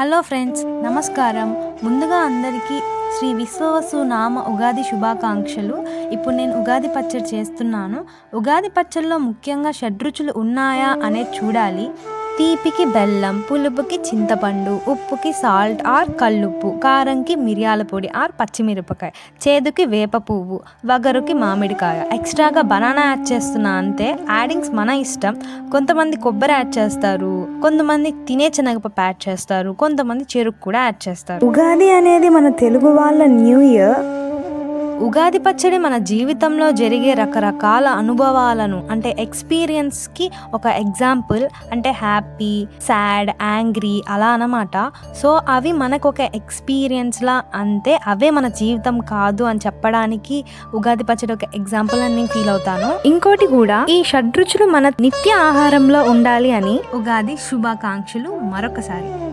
Hello friends నమస్కారం. ముందుగా అందరికీ శ్రీ విశ్వవసు నామ ఉగాది శుభాకాంక్షలు. ఇప్పుడు నేను ఉగాది పచ్చడి చేస్తున్నాను. ఉగాది పచ్చడిలో ముఖ్యంగా షడ్రుచులు ఉన్నాయా అనేది చూడాలి. తీపికి బెల్లం పులుపుకి చింతపండు ఉప్పుకి సాల్ట్ ఆర్ కల్లుప్పు కారంకి మిరియాల పొడి ఆర్ పచ్చిమిరపకాయ చేదుకి వేప పువ్వు వగరుకి మామిడికాయ. ఎక్స్ట్రాగా బనానా యాడ్ చేస్తున్నా అంతే. యాడింగ్స్ మన ఇష్టం. కొంతమంది కొబ్బరి యాడ్ చేస్తారు. కొంతమంది తినే శనగపప్పు యాడ్ చేస్తారు. కొంతమంది చెరుకు కూడా యాడ్ చేస్తారు. ఉగాది అనేది మన తెలుగు వాళ్ళ న్యూ ఇయర్. ఉగాది పచ్చడి మన జీవితంలో జరిగే రకరకాల అనుభవాలను అంటే ఎక్స్పీరియన్స్కి ఒక ఎగ్జాంపుల్ అంటే హ్యాపీ సాడ్ యాంగ్రీ అలా అన్నమాట. సో అవి మనకు ఒక ఎక్స్పీరియన్స్లా అంతే అవే మన జీవితం కాదు అని చెప్పడానికి ఉగాది పచ్చడి ఒక ఎగ్జాంపుల్ అని నేను ఫీల్ అవుతాను. ఇంకోటి కూడా ఈ షడ్రుచులు మన నిత్య ఆహారంలో ఉండాలి అని ఉగాది శుభాకాంక్షలు మరొకసారి.